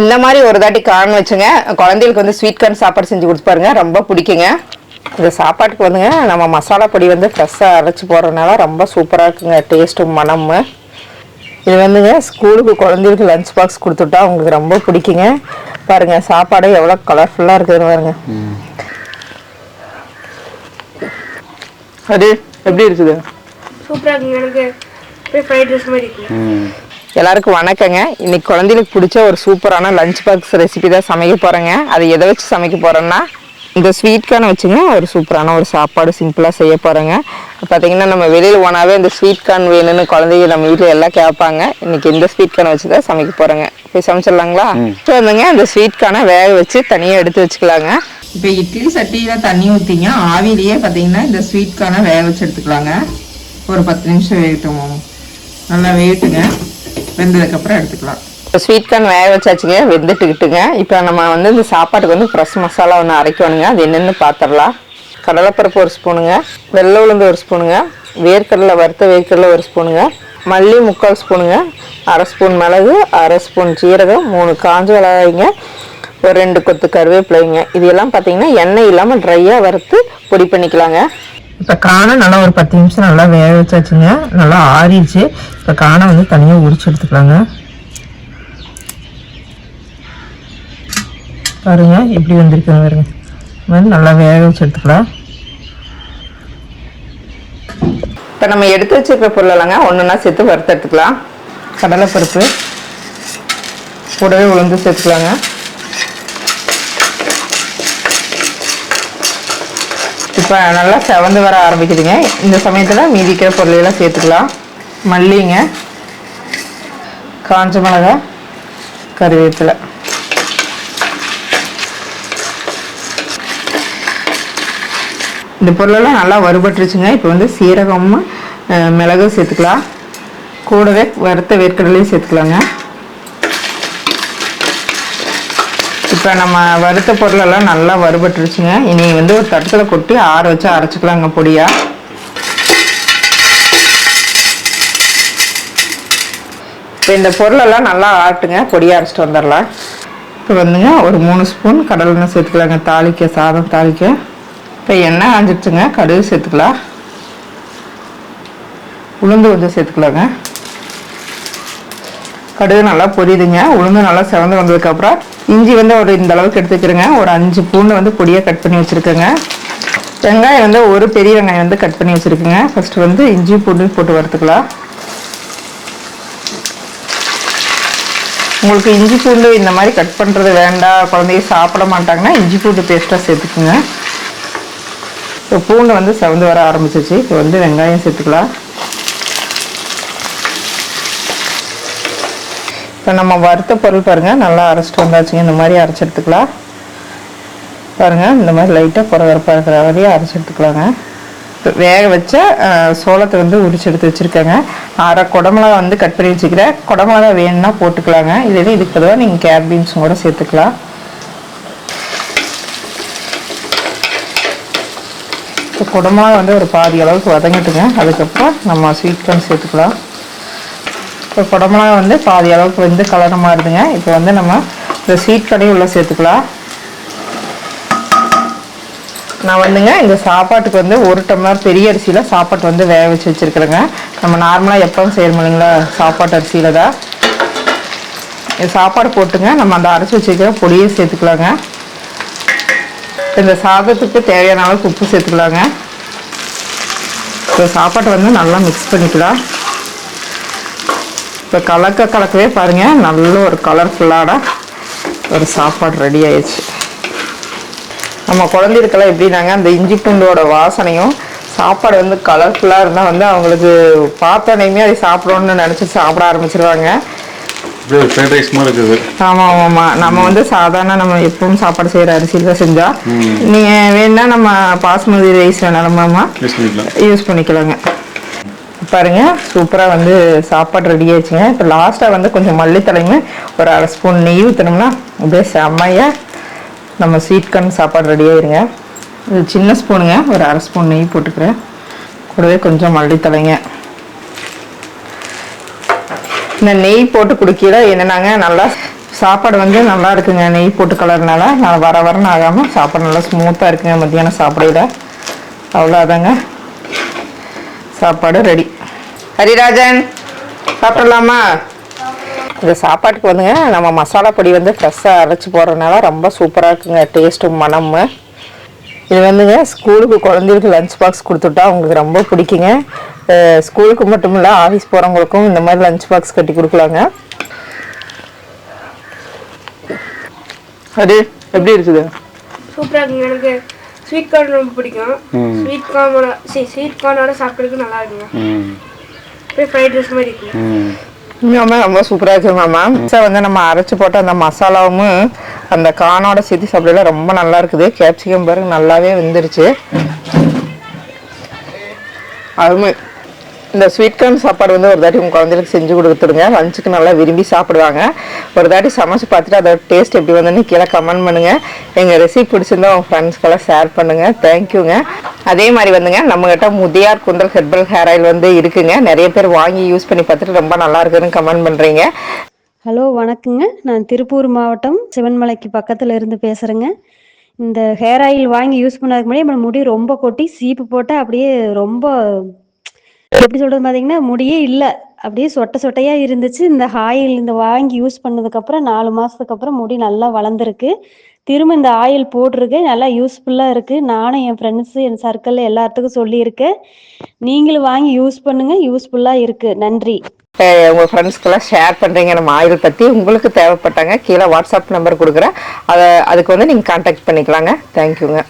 இந்த மாதிரி ஒரு தாட்டி கார்ன் வச்சுங்க. குழந்தைகளுக்கு வந்து ஸ்வீட் கார்ன் சாப்பாடு செஞ்சு கொடுத்து பாருங்க. ரொம்ப பிடிக்குங்க. இந்த சாப்பாட்டுக்கு வந்துங்க நம்ம மசாலா பொடி வந்து ஃப்ரெஷ்ஷாக அரைச்சி போடுறதுனால ரொம்ப சூப்பராக இருக்குங்க. டேஸ்ட்டும் மனமும். இது வந்துங்க ஸ்கூலுக்கு குழந்தைகளுக்கு லஞ்ச் பாக்ஸ் கொடுத்துட்டா அவங்களுக்கு ரொம்ப பிடிக்குங்க. பாருங்க சாப்பாடு எவ்வளோ கலர்ஃபுல்லாக இருக்குதுன்னு பாருங்க. அது எப்படி இருக்குது? சூப்பராக இருக்குங்க. எனக்கு ஃப்ரைட் ரைஸ் மாதிரி எல்லாருக்கும் வணக்கங்க. இன்னைக்கு குழந்தைகளுக்கு பிடிச்ச ஒரு சூப்பரான லஞ்ச் பாக்ஸ் ரெசிபி தான் சமைக்க போகிறேங்க அதை எதை வச்சு சமைக்க போகிறேன்னா இந்த ஸ்வீட் கார்ன் வச்சுங்க ஒரு சூப்பரான ஒரு சாப்பாடு சிம்பிளாக செய்ய போகிறேங்க பார்த்தீங்கன்னா நம்ம வெளியில் போனாவே இந்த ஸ்வீட் கார்ன் வேணும்னு குழந்தைங்க நம்ம வீட்டில் எல்லாம் கேட்பாங்க இன்னைக்கு இந்த ஸ்வீட் கார்ன் வச்சு தான் சமைக்க போகிறேங்க போய் சமைச்சிடலாங்களா? இப்போ வந்துங்க. இந்த ஸ்வீட் கார்னை வேக வச்சு தனியாக எடுத்து வச்சுக்கலாங்க. இப்போ இட்லி சட்டியில் தண்ணி ஊற்றிங்க ஆவிலேயே பார்த்தீங்கன்னா இந்த ஸ்வீட் கார்னை வேக வச்சு எடுத்துக்கலாங்க. ஒரு பத்து நிமிஷம் வேகட்டும். நல்லா வேகட்டுங்க. வெந்ததுக்கப்புறம் எடுத்துக்கலாம். ஸ்வீட் கார்ன் வேக வச்சாச்சுங்க வெந்துட்டுக்கிட்டுங்க. இப்போ நம்ம வந்து இந்த சாப்பாட்டுக்கு வந்து ஃப்ரெஷ் மசாலா ஒன்று அரைக்கணுங்க. அது என்னென்னு பார்த்துடலாம் கடலைப்பருப்பு ஒரு ஸ்பூனுங்க. வெள்ளை உளுந்து ஒரு ஸ்பூனுங்க. வேர்க்கடலை வறுத்த வேர்க்கடலை ஒரு ஸ்பூனுங்க. மல்லி முக்கால் ஸ்பூனுங்க. அரை ஸ்பூன் மிளகு அரை ஸ்பூன் சீரகம் மூணு காஞ்ச மிளகாய்ங்க ஒரு ரெண்டு கொத்து கருவேப்பிலைங்க. இது எல்லாம் பார்த்தீங்கன்னா எண்ணெய் இல்லாமல் ட்ரையாக வறுத்து பொடி பண்ணிக்கலாங்க. இப்போ காணை நல்லா ஒரு பத்து நிமிஷம் நல்லா வேக வச்சாச்சுங்க. நல்லா ஆறிடுச்சு. இப்போ காணை வந்து தனியாக உரிச்சு எடுத்துக்கலாங்க. பாருங்க எப்படி வந்திருக்குங்க பாருங்க. வந்து மாதிரி நல்லா வேக வச்சு எடுத்துக்கலாம். இப்போ நம்ம எடுத்து வச்சிருக்கிற பொருளெல்லாங்க ஒன்றுனா சேர்த்து வறுத்து எடுத்துக்கலாம். கடலைப்பருப்பு கூடவே உளுந்து சேர்த்துக்கலாங்க. இப்போ நல்லா செவந்து வர ஆரம்பிக்குதுங்க. இந்த சமயத்தில் மீதிக்கிற பொருளையெல்லாம் சேர்த்துக்கலாம். மல்லிங்க காஞ்ச மிளகா கருவேப்பிலை. இந்த பொருளெல்லாம் நல்லா வறுபட்டுருச்சுங்க. இப்போ வந்து சீரகமும் மிளகும் சேர்த்துக்கலாம். கூடவே வறுத்த வேர்க்கடலையும் சேர்த்துக்கலாங்க. இப்போ நம்ம வறுத்த பொருளெல்லாம் நல்லா வறுபட்டுருச்சுங்க. இனி வந்து ஒரு தட்டத்தில் கொட்டி ஆற வச்சு அரைச்சிக்கலாங்க பொடியாக இப்போ இந்த பொருளெல்லாம் நல்லா ஆட்டுங்க. பொடியாக அரைச்சிட்டு வந்துடலாம். இப்போ வந்துங்க ஒரு மூணு ஸ்பூன் கடலை எண்ணெய் சேர்த்துக்கலாங்க. தாளிக்க சாதம் தாளிக்க. இப்போ எண்ணெய் ஆஞ்சிடுச்சுங்க கடுகு சேர்த்துக்கலாம். உளுந்து கொஞ்சம் சேர்த்துக்கலாங்க. கடுகு நல்லா பொரியுதுங்க. உளுந்து நல்லா சிவந்து வந்ததுக்கப்புறம் இஞ்சி வந்து ஒரு இந்த அளவுக்கு எடுத்துக்கிறேங்க. ஒரு அஞ்சு பூண்டு வந்து பொடியாக கட் பண்ணி வச்சுருக்கேங்க. வெங்காயம் வந்து ஒரு பெரிய வெங்காயம் வந்து கட் பண்ணி வச்சுருக்கேங்க. ஃபஸ்ட்டு வந்து இஞ்சி பூண்டு போட்டு வறுத்துக்கலாம். உங்களுக்கு இஞ்சி பூண்டு இந்த மாதிரி கட் பண்ணுறது வேண்டாம். குழந்தைய சாப்பிட மாட்டாங்கன்னா இஞ்சி பூண்டு பேஸ்ட்டாக சேர்த்துக்குங்க. இப்போ பூண்டு வந்து செவந்து வர ஆரம்பிச்சிச்சு இப்போ வந்து வெங்காயம் சேர்த்துக்கலாம். இப்போ நம்ம வறுத்த பொருள் பாருங்கள் நல்லா அரைச்சிட்டு வந்தாச்சுங்க. இந்த மாதிரி அரைச்சி எடுத்துக்கலாம். பாருங்கள் இந்த மாதிரி லைட்டாக புறவரப்பாக இருக்கிற வரையும் அரைச்சி எடுத்துக்கலாங்க. இப்போ வேக வச்ச சோளத்தை வந்து உரிச்சு எடுத்து வச்சுருக்கேங்க. அரை குடமிளகா வந்து கட் பண்ணி வச்சுக்கிறேன். குடமிளகா வேணும்னா போட்டுக்கலாங்க. இதே இதுக்கு பதிலாக நீங்கள் கேப் பீன்ஸும் கூட சேர்த்துக்கலாம். இப்போ குடமிளகா வந்து ஒரு பாதி அளவுக்கு வதங்கிட்டுங்க. அதுக்கப்புறம் நம்ம ஸ்வீட் கார்ன் சேர்த்துக்கலாம். இப்போ குடமிளகா வந்து பாதி அளவுக்கு வந்து கலர் மாறுதுங்க இப்போ வந்து நம்ம இந்த ஸ்வீட் கடையும் உள்ளே சேர்த்துக்கலாம். நான் வந்துங்க இந்த சாப்பாட்டுக்கு வந்து ஒரு டம்ளர் பெரிய அரிசியில் சாப்பாட்டு வந்து வேக வச்சு வச்சுருக்குறேங்க. நம்ம நார்மலாக எப்பவும் செய்யணும் இல்லைங்களா சாப்பாட்டு அரிசியில் தான். சாப்பாடு போட்டுங்க நம்ம அந்த அரைச்சி வச்சுருக்கிற பொடியை சேர்த்துக்கலாங்க. இந்த சாதத்துக்கு தேவையான அளவுக்கு உப்பு சேர்த்துக்கலாங்க. இப்போ சாப்பாட்டை வந்து நல்லா மிக்ஸ் பண்ணிக்கலாம். இப்போ கலக்க கலக்கவே பாருங்கள் நல்ல ஒரு கலர்ஃபுல்லான ஒரு சாப்பாடு ரெடி ஆயிடுச்சு. நம்ம குழந்தைகளுக்கெல்லாம் எப்படின்னாங்க அந்த இஞ்சி பூண்டோட வாசனையும் சாப்பாடு வந்து கலர்ஃபுல்லாக இருந்தால் வந்து அவங்களுக்கு பார்த்தோன்னே அதை சாப்பிடணும்னு நினச்சி சாப்பிட ஆரம்பிச்சிருவாங்க. ஆமாம் ஆமாம் நம்ம வந்து சாதாரண நம்ம எப்பவும் சாப்பாடு செய்கிற அரிசியில் தான் செஞ்சால் நீங்கள் வேணா நம்ம பாஸ்மதி ரைஸ் வேணாலுமாம்மா யூஸ் பண்ணிக்கலாங்க. பாருங்க. சூப்பராக வந்து சாப்பாடு ரெடி ஆயிடுச்சுங்க. இப்போ லாஸ்ட்டாக வந்து கொஞ்சம் மல்லித்தலையுமே ஒரு அரை ஸ்பூன் நெய் ஊற்றினோம்னா அப்படியே செம்மையாக நம்ம ஸ்வீட் கார்ன் சாப்பாடு ரெடி ஆயிருங்க. இது சின்ன ஸ்பூனுங்க ஒரு அரை ஸ்பூன் நெய் போட்டுக்கிறேன். கூடவே கொஞ்சம் மல்லித்தலைங்க. இந்த நெய் போட்டு குடிக்கல என்னன்னாங்க? நல்லா சாப்பாடு வந்து நல்லா இருக்குங்க. நெய் போட்டு கலர்னால. நான் வர வரன்னு ஆகாமல் சாப்பாடு நல்லா ஸ்மூத்தாக இருக்குங்க. மத்தியானம் சாப்பிடையில அவ்வளோதாங்க சாப்பாடு ரெடி ஹரிராஜன் சாப்பிடலாமா? இந்த சாப்பாட்டுக்கு வந்துங்க நம்ம மசாலா பொடி வந்து ஃப்ரெஷ்ஷாக அரைச்சி போடுறதுனால ரொம்ப சூப்பராக இருக்குங்க டேஸ்ட்டும் மனமும். இது வந்துங்க ஸ்கூலுக்கு குழந்தைகளுக்கு லஞ்ச் பாக்ஸ் கொடுத்துட்டா அவங்களுக்கு ரொம்ப பிடிக்குங்க. ஸ்கூலுக்கு மட்டும் இல்லை ஆஃபீஸ் போகிறவங்களுக்கும் இந்த மாதிரி லஞ்ச் பாக்ஸ் கட்டி கொடுக்கலாங்க. அது எப்படி இருக்குது? சூப்பராக இருக்குங்க எனக்கு ஸ்வீட் கார்ன் ரொம்ப பிடிக்கும். ஸ்வீட் கார்னோட சரி ஸ்வீட் கார்னோட சாப்பிட்றதுக்கு நல்லா இருக்குங்க. உண்மையாமே ரொம்ப சூப்பராக இருக்குது மாமா சார் வந்து நம்ம அரைச்சி போட்ட அந்த மசாலாவும் அந்த கானோட சேர்த்து சாப்பிடல ரொம்ப நல்லா இருக்குது. கேப்சிகம் பாருங்க நல்லாவே வெந்துருச்சு. அருமை. இந்த ஸ்வீட் கார்ன் சாப்பாடு வந்து ஒரு தாட்டி உங்கள் குழந்தைகளுக்கு செஞ்சு கொடுத்துடுங்க லஞ்சுக்கு நல்லா விரும்பி சாப்பிடுவாங்க. ஒரு தாட்டி சமைச்சு பார்த்துட்டு அதோட டேஸ்ட் எப்படி வந்துன்னு கீழே கமெண்ட் பண்ணுங்கள் எங்கள் ரெசிபி பிடிச்சிருந்தா உங்கள் ஃப்ரெண்ட்ஸ்க்கெல்லாம் ஷேர் பண்ணுங்கள் தேங்க்யூங்க அதே மாதிரி வந்துங்க நம்மகிட்ட Mudhiyar Kunthal herbal hair oil வந்து இருக்குங்க. நிறைய பேர் வாங்கி யூஸ் பண்ணி பார்த்துட்டு ரொம்ப நல்லா இருக்குன்னு கமெண்ட் பண்ணுறீங்க ஹலோ வணக்கங்க. நான் திருப்பூர் மாவட்டம் சிவன்மலைக்கு பக்கத்தில் இருந்து பேசுகிறேங்க இந்த ஹேர் ஆயில் வாங்கி யூஸ் பண்ணதுக்கு முன்னாடி நம்ம முடி ரொம்ப கொட்டி சீப்பு போட்டால் அப்படியே ரொம்ப எப்படி சொல்கிறது பாத்தீங்கன்னா முடியே இல்லை. அப்படியே சொட்டை சொட்டையாக இருந்துச்சு. இந்த ஆயில் இந்த வாங்கி யூஸ் பண்ணதுக்கப்புறம் நாலு மாதத்துக்கு அப்புறம் முடி நல்லா வளர்ந்துருக்கு. திரும்ப இந்த ஆயில் போட்டிருக்கு நல்லா யூஸ்ஃபுல்லாக இருக்குது நானும் என் ஃப்ரெண்ட்ஸு என் சர்க்கிள் எல்லாத்துக்கும் சொல்லியிருக்கேன். நீங்களும் வாங்கி யூஸ் பண்ணுங்கள் யூஸ்ஃபுல்லாக இருக்குது நன்றி. உங்கள் ஃப்ரெண்ட்ஸ்க்கெல்லாம் ஷேர் பண்ணுறீங்க நம்ம ஆயில் பற்றி உங்களுக்கு தேவைப்பட்டாங்க. கீழே வாட்ஸ்அப் நம்பர் கொடுக்குறேன். அதை அதுக்கு வந்து நீங்கள் கான்டாக்ட் பண்ணிக்கலாங்க. தேங்க்யூங்க